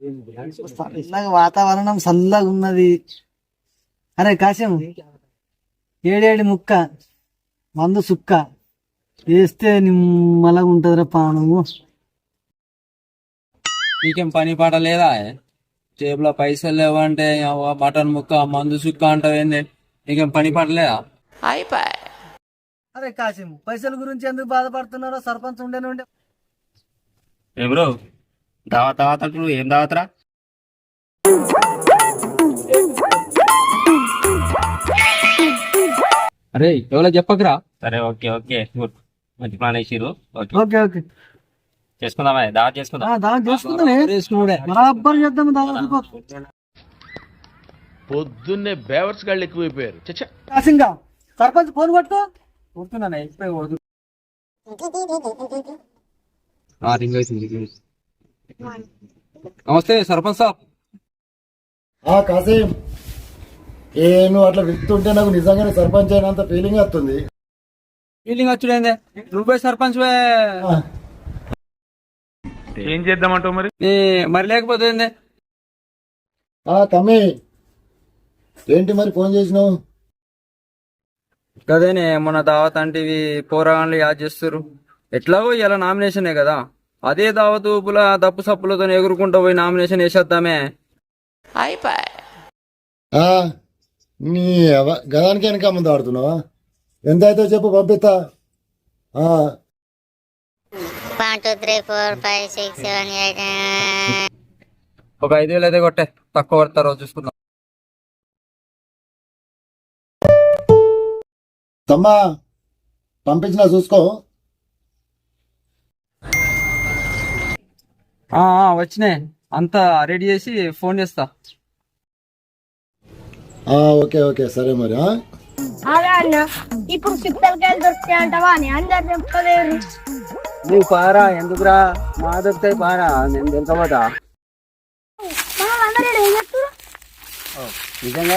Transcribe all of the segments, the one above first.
చల్లగా వాతావరణం చల్లగా ఉన్నది. అరే కాశం. ఏడేడి ముక్క మందు సుక్క వేస్తే నిమ్మలాగా ఉంటదిరా పానము నీకేం పని పాట లేదా? జేబులో పైసలు లేవంటే అవ్వ మటన్ ముక్క మందు సుక్క అంటావేంది నీకేం పని పాట లేదా? అరే కాశం పైసల గురించి ఎందుకు బాధపడుతున్నారో సర్పంచ్ ఉండేనే ఉండే ఏ బ్రో? దావత్ దావత్ అంటున్నావు ఏం దావత్రా? అరే ఎవరో చెప్పకరా? సరే ఓకే ఓకే. గుడ్. మంచి ప్లాన్ వేసిరు ఓకే. Okay okay. చేసుకుందామా? దావత్ చేసుకుందాం చేసుకున్నాడే బరాబర్ చేద్దాం దాదాపు పొద్దున్నే బేవర్స్ గాళ్ళు ఎక్కువైపోయారు. చచ్చా. సర్పంచ్ ఫోన్ కొట్టుకో. కొడుతున్నానే ఇప్పుడే కొడుతు రింగ్ అవుతుంది నమస్తే సర్పంచ్ సాబ్. ఆ కాసేం. ఏ నువ్వు అట్లా విత్తుంటే నాకు నిజంగానే సర్పంచ్ అయినంత ఫీలింగ్ వస్తుంది. ఫీలింగ్ వచ్చుడేందే? నువ్వే సర్పంచ్ ఏం చేద్దామంటావు మరి? మరి లేకపోతే ఏందే? ఆ తమ్మి. ఏంటి మరి ఫోన్ చేసినావు? కదేనే మొన్న దావత్ అంటివి పోరాగాన్లు యాద్ చేస్తారు ఎట్లాగో ఇలా నామినేషనే కదా. అదే దావత్ ఊపుల దప్పు సప్పులతో ఎగురుకుంటూ పోయి నామినేషన్ వేసేద్దామే. ఆ, నీ గదానికి వెనక ముందు ఆడుతున్నావా? ఎంత అయితే చెప్పు పంపిస్తా. ఒక ఐదు వేలు అయితే కొట్టే. తక్కువ పడతారో చూసుకుందాం. తమ్మా పంపించినా చూసుకో ఆ, ఆ, వచ్చినాయి. అంతా రెడీ చేసి ఫోన్ చేస్తా. ఆ, ఓకే ఓకే సరే మరి ఆ? అదే అన్న ఇప్పుడు సిక్తలకాయలు దొరుకుతాయి అంటావా అని అందరు నువ్వు పారా ఎందుకురా? మా దొరుకుతాయి పారా నేను తెలుసుకోబోతా నిజంగా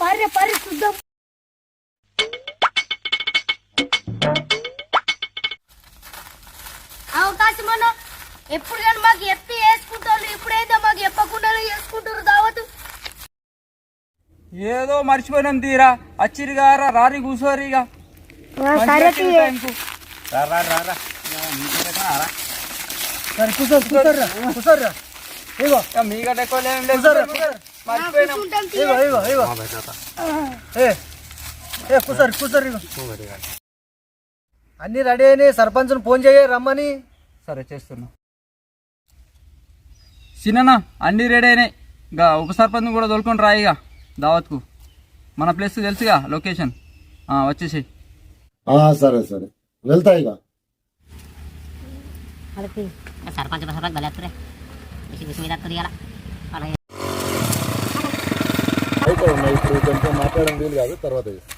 పర్రె పర్రె చూద్దాం. అన్న ఎప్పుడు కానీ మాకు ఎత్తి వేసుకుంటారు ఇప్పుడైతే మాకు చెప్పకుండా చేసుకుంటారు దావతు ఏదో మర్చిపోయినాం తీరా. అచ్చిరిగారా రారి కూసోరిగా. సరే సరే కూర్చో కూర్చోర్రా కూర్చోర్రా ఇగో. మీగట ఎక్కువ ఏం లేదు. మర్చిపోయినాం. ఇగో ఇగో ఇగో. ఏ ఏ కూర్చోరు కూర్చోరు ఇగో. అన్ని రెడీ అయినాయి. సర్పంచ్ను ఫోన్ చేయ రమ్మని. సరే చేస్తున్నా. చిన్న అన్ని రెడీ అయినాయి. ఇంకా ఉప సర్పంచ్ కూడా తోలుకొని రాయిగా దావత్కు. మన ప్లేస్ తెలుసుగా లొకేషన్ ఆ, వచ్చేసి ఆ, సరే సరే. వెళ్తా ఇక. సర్పంచ్ సర్పంచ్ భలే వస్తురే బిసి బిసి మీద వస్తుంది ఇలా అలాగే అయితే ఉన్నాయి ఇప్పుడు కొంచెం మాట్లాడడం వీలు కాదు తర్వాత చేస్తా.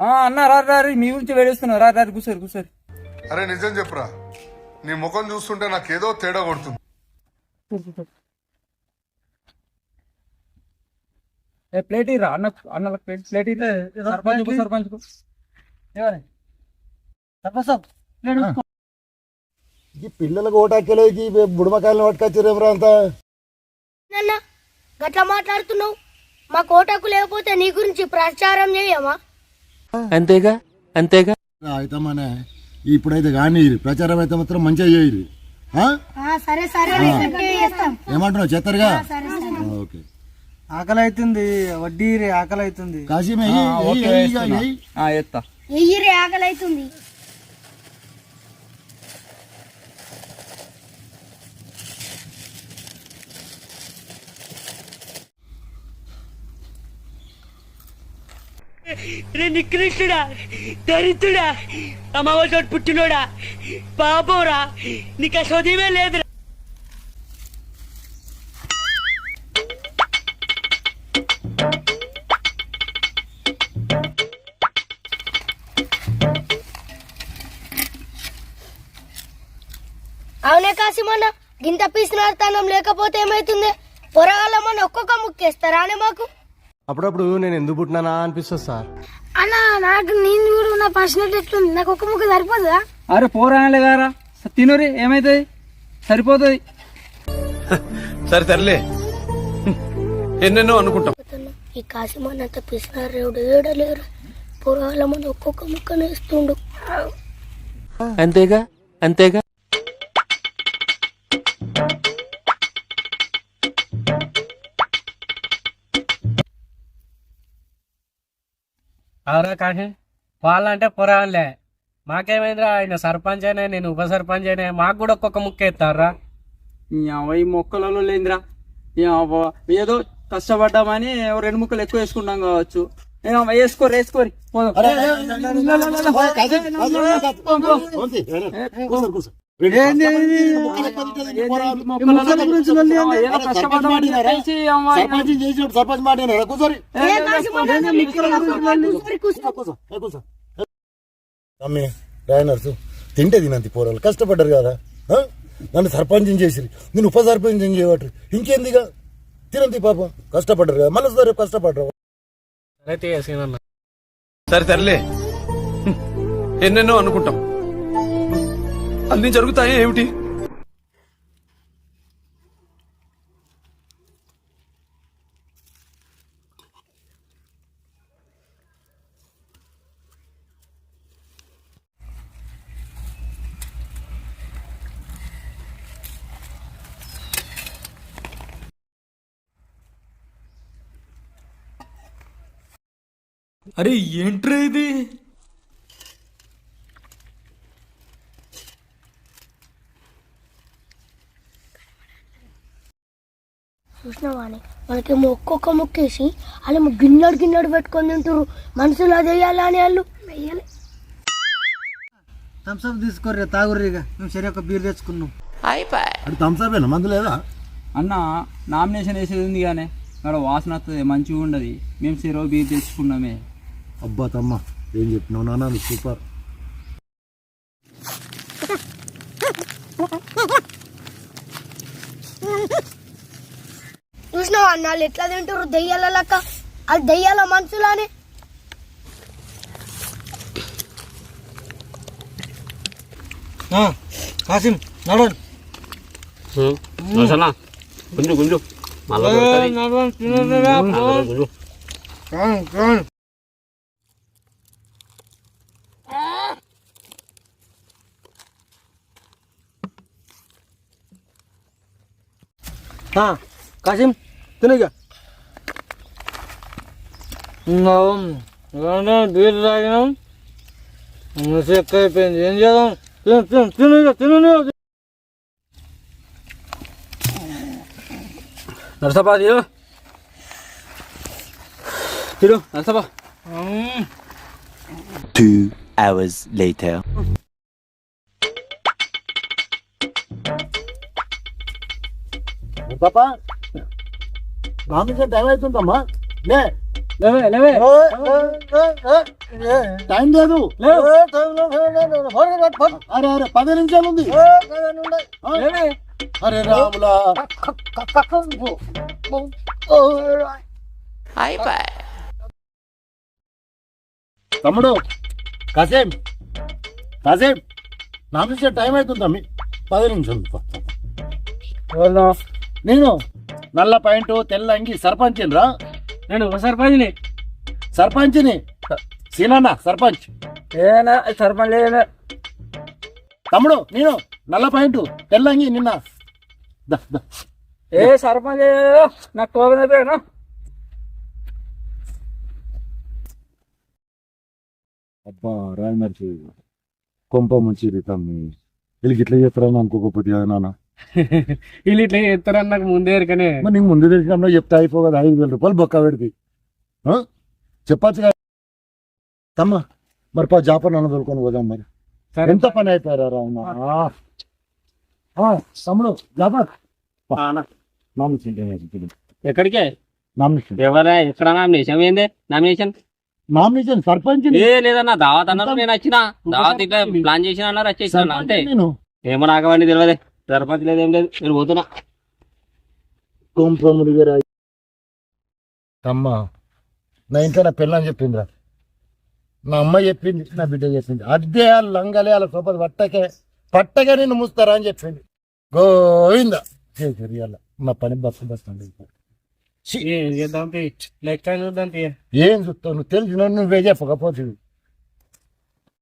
ఆ, అన్న రా రా రీ, మీ గురించి వేడేస్తున్నా రా రా కూర్చోరు కూర్చోరు. అరే నిజం చెప్పురా. నీ ముఖం చూస్తుంటే నాకేదో తేడా కొడుతుంది. ఏ ప్లేట్ ఇరా అన్న అన్నలకు ప్లేట్ ప్లేట్ ఇరా సర్పంచ్ సర్పంచ్ ఏమని సర్పంచ్ సాబ్ లేడు ఈ పిల్లలకు బుడమకాయలను పట్టుకొచ్చారేమరా అంతా? నాన్న గట్లా మాట్లాడుతున్నావు? మా కోటకు లేకపోతే నీ గురించి ప్రచారం చేయమా? అయితమ్మనే ఇప్పుడైతే కానీ ప్రచారం అయితే మాత్రం మంచిగా చేయరు. ఆ? సరే సరే చేస్తాం. ఏమంటున్నావు? చేస్తారుగా? ఓకే. ఆకలి అవుతుంది వడ్డీ రే ఆకలి అవుతుంది ఎయ్యిరే ఆకలి అవుతుంది రే నికృష్టుడా దరిద్రుడా అమ్మవారి పుట్టినోడా పాపోరా నీకు ఆ లేదురా. లేదు అవునే కాసిమన్న గింత పీసినార్థానం లేకపోతే ఏమైతుంది? పొరగాళ్ళమని ఒక్కొక్క ముక్కేస్తారా అని మాకు? అప్పుడప్పుడు నేను ఎందుకు పుట్టినానా అనిపిస్తుంది సార్. అన్న నాకు నేను కూడా నా పర్సనల్ ఎట్లుంది? నాకు ఒక్క ముక్క సరిపోతుందా? అరే పోరాయలే గారా. తినరి ఏమైతుంది సరిపోతుంది సరే సర్లే. ఎన్నెన్నో అనుకుంటాం. ఈ కాసిమన్నంత పిసినారేవుడు ఏడలేరు. పొరాల మంది ఒక్కొక్క ముక్కను వేస్తుండు. అంతేగా? అంతేగా? అవునా కాకి వాళ్ళంటే పొరాలే మాకేమైందిరా ఆయన సర్పంచ్ అయినా నేను ఉప సర్పంచ్ అయినా మాకు కూడా ఒక్కొక్క ముక్క ఎత్తారా ఈ ఈ మొక్కలలో లేదురా ఏదో కష్టపడ్డామని ఓ రెండు ముక్కలు ఎక్కువ వేసుకుంటాం కావచ్చు వేసుకోరు వేసుకోరి సర్పంచ్ చేసినప్పుడు సర్పంచ్ మాట? కూర్చోరి. అమ్మే రాయనర్సు తింటే తినంతి పోరాలు కష్టపడ్డారు కదా ఆ? నన్ను సర్పంచం చేసిరి. నేను ఉప సర్పంచం చేయబట్టి ఇంకేందిగా? తినంతి పాపం కష్టపడ్డారు కదా మళ్ళీ సరే కష్టపడ్డారు సరే సర్లే. ఎన్నెన్నో అనుకుంటాం. అన్ని జరుగుతాయి ఏమిటి? అరే ఏంట్రా ఇది? చూసినవాని మనకేమో ఒక్కొక్క ముక్కేసి వాళ్ళేమో గిన్నెడు గిన్నెడు పెట్టుకొని తింటారు మనుషులు అది వేయాలా అని వాళ్ళు? వెయ్యాలి. థమ్స్అప్ తీసుకోర్రి తాగుర్రి ఇక. మేము సరే ఒక బీర్ తెచ్చుకున్నాం. అది థమ్స్అప్ మందు లేదా? అన్న నామినేషన్ వేసేది ఉంది కానీ అక్కడ వాసన వస్తుంది మంచిగా ఉండదు మేము సిరో బీర్ తెచ్చుకున్నామే. అబ్బా తమ్మ ఏం చెప్పినావు నాన్న? సూపర్ చూసినావా అన్న? వాళ్ళు ఎట్లా తింటారు దెయ్యాల లెక్క. అది దెయ్యాల మనుషులానే. కాసిం నడవండి. గుంజు గుంజు. మళ్ళా గుంజు కాసిం. తినగా. బీర్ తాగినాం. చెక్క అయిపోయింది ఏం చేద్దాం? తిను తిను తిను తిను నరసపా తిరు తిరు నరసపా Two hours later. పాప నామినేషన్ టైం అవుతుందమ్మా. లే. లేవే లేవే టైం లేదు. అరే అరే పది నిమిషాలు ఉంది. అరే రాములా. తమ్ముడు కాసేం కాసేం నామినేషన్ టైం అవుతుంది తమ్మి పది నిమిషాలు నేను నల్ల పాయింట్ తెల్ల అంగి సర్పంచ్ రా. నేను సర్పంచ్ని. సర్పంచ్ని? సీనన్న సర్పంచ్. ఏనా సర్పంచ్ తమ్ముడు నేను నల్ల పాయింట్ తెల్ల అంగి నిన్న. దా, దా. ఏ సర్పంచ్ నాకు కోపం అయిపోయాను అబ్బా రాయమర్చి కొంప మంచిది తమ్మి. వీళ్ళకి ఇట్లా చేస్తారని అనుకోకపోతే నాన్న. వీళ్ళు ఇట్లా చేస్తారని నాకు ముందే ఎరకనే. మరి నీకు ముందు తెలిసినప్పుడు చెప్తే అయిపో కదా ఐదు వేల రూపాయలు బొక్క పెడితే? చెప్పచ్చు కదా. తమ్మ మరి పా జాపర్ నన్ను దొరుకుని పోదాం మరి. సరే. ఎంత పని అయిపోయారా రావునా తమ్ముడు జాపర్. నామినేషన్ ఎక్కడికే? నామినేషన్. ఎవరా ఎక్కడ నామినేషన్? ఏంది? నామినేషన్? నామినేషన్ సర్పంచ్ ఏ లేదన్నా దావత్ అన్నారు నేను వచ్చిన. దావత్ ఇట్లా ప్లాన్ చేసిన అన్నారు వచ్చేసిన అంతే. నేను. ఏమో నాకవన్నీ తెలియదు సర్పంచ్ లేదు ఏం లేదు నేను పోతున్నా. కోంప్రముడి గారు అమ్మ నా ఇంట్లో నా పిల్లని చెప్పిందిరా. నా అమ్మ చెప్పింది నా బిడ్డ చెప్పింది. అదే ఆ లంగలే వాళ్ళ సోపది పట్టకే పట్టగా నిన్ను ముస్తారా అని చెప్పింది. గోవింద. నా పని బస్సు బస్సు అండి ఏం చూస్తావు? నువ్వు తెలిసిన నువ్వే చెప్పకపోతే